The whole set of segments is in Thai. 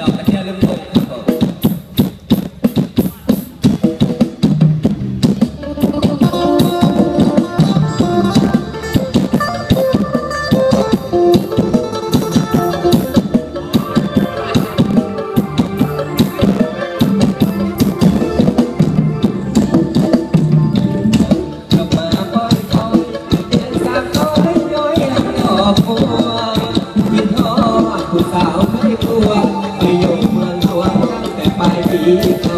I can't him home. you.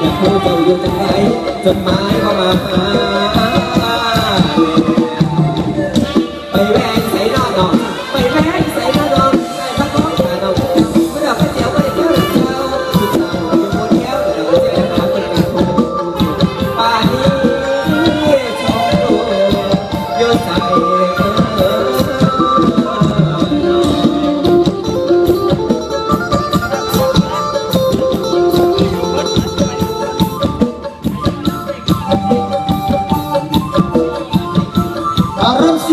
อยากรู้เจ้อยู่จังไรจดหมายเข้ามาหา Carlos